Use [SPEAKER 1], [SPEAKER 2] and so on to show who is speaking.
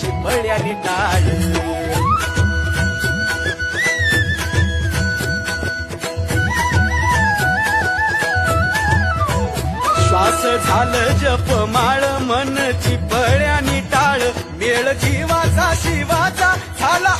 [SPEAKER 1] मन टाळ श्वास झालं जपमाळ मन चिपळ्याने टाळ. मेळ जीवाचा झाला